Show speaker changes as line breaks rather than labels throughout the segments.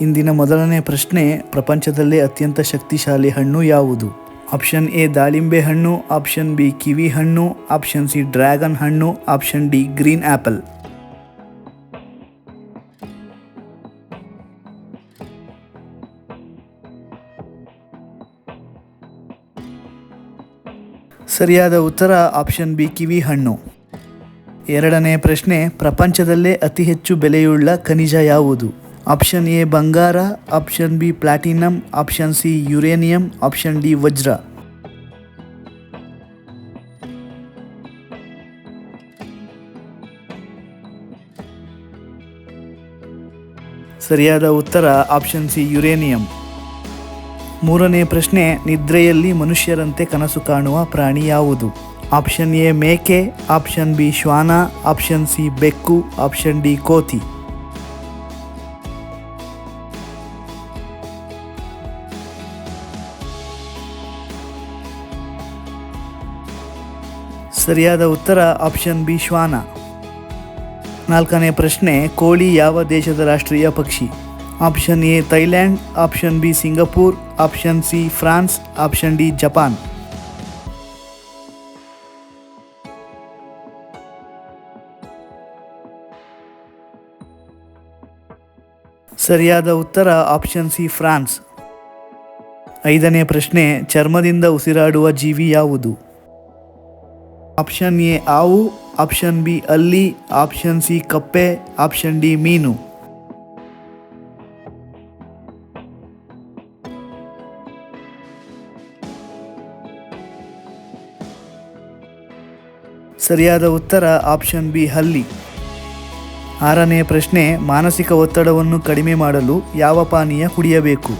ಇಂದಿನ ಮೊದಲನೇ ಪ್ರಶ್ನೆ, ಪ್ರಪಂಚದಲ್ಲೇ ಅತ್ಯಂತ ಶಕ್ತಿಶಾಲಿ ಹಣ್ಣು ಯಾವುದು? ಆಪ್ಷನ್ ಎ, ದಾಳಿಂಬೆ ಹಣ್ಣು, ಆಪ್ಷನ್ ಬಿ, ಕಿವಿ ಹಣ್ಣು, ಆಪ್ಷನ್ ಸಿ, ಡ್ರ್ಯಾಗನ್ ಹಣ್ಣು, ಆಪ್ಷನ್ ಡಿ, ಗ್ರೀನ್ ಆ್ಯಪಲ್ ಸರಿಯಾದ ಉತ್ತರ, ಆಪ್ಷನ್ ಬಿ, ಕಿವಿ ಹಣ್ಣು. ಎರಡನೇ ಪ್ರಶ್ನೆ, ಪ್ರಪಂಚದಲ್ಲೇ ಅತಿ ಹೆಚ್ಚು ಬೆಲೆಯುಳ್ಳ ಖನಿಜ ಯಾವುದು? ಆಪ್ಷನ್ ಎ ಬಂಗಾರ option B platinum option C uranium option D ವಜ್ರ ಸರಿಯಾದ ಉತ್ತರ ಆಪ್ಷನ್ ಸಿ ಯುರೇನಿಯಂ ಮೂರನೇ ಪ್ರಶ್ನೆ, ನಿದ್ರೆಯಲ್ಲಿ ಮನುಷ್ಯರಂತೆ ಕನಸು ಕಾಣುವ ಪ್ರಾಣಿ ಯಾವುದು? ಆಪ್ಷನ್ ಎ ಮೇಕೆ. ಆಪ್ಷನ್ ಬಿ ಶ್ವಾನ. ಆಪ್ಷನ್ ಸಿ ಬೆಕ್ಕು. ಆಪ್ಷನ್ ಡಿ ಕೋತಿ. ಸರಿಯಾದ ಉತ್ತರ ಆಪ್ಷನ್ ಬಿ ಶ್ವಾನ. ನಾಲ್ಕನೇ ಪ್ರಶ್ನೆ, ಕೋಳಿ ಯಾವ ದೇಶದ ರಾಷ್ಟ್ರೀಯ ಪಕ್ಷಿ? Option A, Thailand, option B, Singapore, option C, France, option D, Japan. ಸರಿಯಾದ ಉತ್ತರ ಆಪ್ಷನ್ ಸಿ, ಫ್ರಾನ್ಸ್. ಐದನೇ ಪ್ರಶ್ನೆ, ಚರ್ಮದಿಂದ ಉಸಿರಾಡುವ ಜೀವಿ ಯಾವುದು? ಆಪ್ಷನ್ ಎ ಆವು ಆಪ್ಷನ್ ಬಿ ಅಲ್ಲಿ, ಆಪ್ಷನ್ ಸಿ ಕಪ್ಪೆ, ಆಪ್ಷನ್ ಡಿ ಮೀನು. ಸರಿಯಾದ ಉತ್ತರ ಆಪ್ಷನ್ ಬಿ ಹಲ್ಲಿ. ಆರನೇ ಪ್ರಶ್ನೆ, ಮಾನಸಿಕ ಒತ್ತಡವನ್ನು ಕಡಿಮೆ ಮಾಡಲು ಯಾವ ಪಾನೀಯ ಕುಡಿಯಬೇಕು?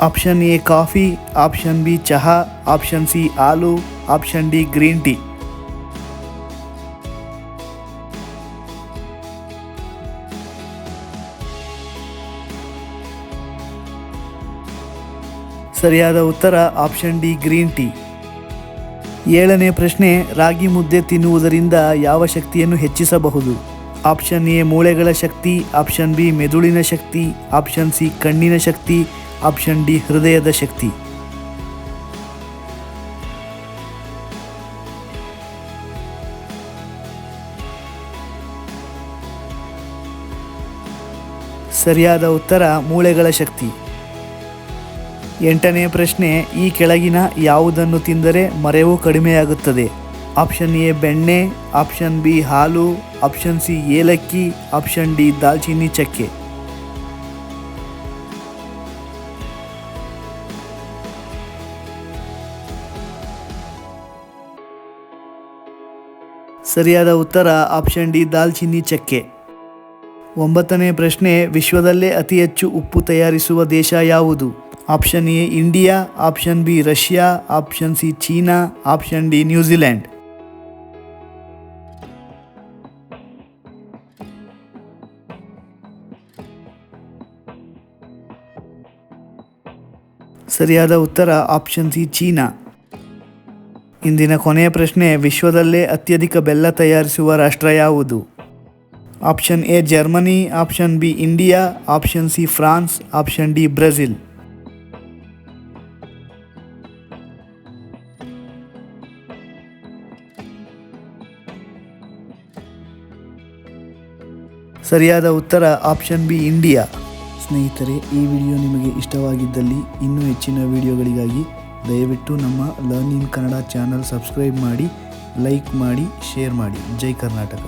Option A coffee, option B ಚಹಾ, ಆಪ್ಷನ್ ಸಿ ಹಾಲು, ಆಪ್ಷನ್ ಡಿ ಗ್ರೀನ್ ಟೀ. ಸರಿಯಾದ ಉತ್ತರ ಆಪ್ಷನ್ ಡಿ ಗ್ರೀನ್ ಟೀ. ಏಳನೇ ಪ್ರಶ್ನೆ, ರಾಗಿ ಮುದ್ದೆ ತಿನ್ನುವುದರಿಂದ ಯಾವ ಶಕ್ತಿಯನ್ನು ಹೆಚ್ಚಿಸಬಹುದು? ಆಪ್ಷನ್ ಎ, ಮೂಳೆಗಳ ಶಕ್ತಿ, ಆಪ್ಷನ್ ಬಿ, ಮೆದುಳಿನ ಶಕ್ತಿ, ಆಪ್ಷನ್ ಸಿ, ಕಣ್ಣಿನ ಶಕ್ತಿ, ಆಪ್ಷನ್ ಡಿ, ಹೃದಯದ ಶಕ್ತಿ. ಸರಿಯಾದ ಉತ್ತರ, ಮೂಳೆಗಳ ಶಕ್ತಿ. ಎಂಟನೇ ಪ್ರಶ್ನೆ, ಈ ಕೆಳಗಿನ ಯಾವುದನ್ನು ತಿಂದರೆ ಮರೆವು ಕಡಿಮೆಯಾಗುತ್ತದೆ? ಆಪ್ಷನ್ ಎ, ಬೆಣ್ಣೆ, ಆಪ್ಷನ್ ಬಿ, ಹಾಲು, ಆಪ್ಷನ್ ಸಿ, ಏಲಕ್ಕಿ, ಆಪ್ಷನ್ ಡಿ, ದಾಲ್ಚಿನ್ನಿ, ಚಕ್ಕೆ. ಸರಿಯಾದ ಉತ್ತರ, ಆಪ್ಷನ್ ಡಿ, ದಾಲ್ಚಿನ್ನಿ, ಚಕ್ಕೆ. ಒಂಬತ್ತನೇ ಪ್ರಶ್ನೆ, ವಿಶ್ವದಲ್ಲೇ ಅತಿ ಹೆಚ್ಚು ಉಪ್ಪು ತಯಾರಿಸುವ ದೇಶ ಯಾವುದು? Option A, India, option B, Russia, option C, China, option D, New Zealand. ಸರಿಯಾದ ಉತ್ತರ, ಆಪ್ಷನ್ ಸಿ, ಚೀನಾ. ಇಂದಿನ ಕೊನೆಯ ಪ್ರಶ್ನೆ, ವಿಶ್ವದಲ್ಲೇ ಅತ್ಯಧಿಕ ಬೆಲ್ಲ ತಯಾರಿಸುವ ರಾಷ್ಟ್ರ ಯಾವುದು? Option A Germany option B India option C France option D Brazil ಸರಿಯಾದ ಉತ್ತರ ಆಪ್ಷನ್ ಬಿ ಇಂಡಿಯಾ ಸ್ನೇಹಿತರೆ, ಈ ವಿಡಿಯೋ ನಿಮಗೆ ಇಷ್ಟವಾಗಿದ್ದಲ್ಲಿ ಇನ್ನೂ ಹೆಚ್ಚಿನ ವಿಡಿಯೋಗಳಿಗಾಗಿ ದಯವಿಟ್ಟು ನಮ್ಮ learn in Kannada channel subscribe ಮಾಡಿ ಲೈಕ್ ಮಾಡಿ ಶೇರ್ ಮಾಡಿ. ಜೈ ಕರ್ನಾಟಕ.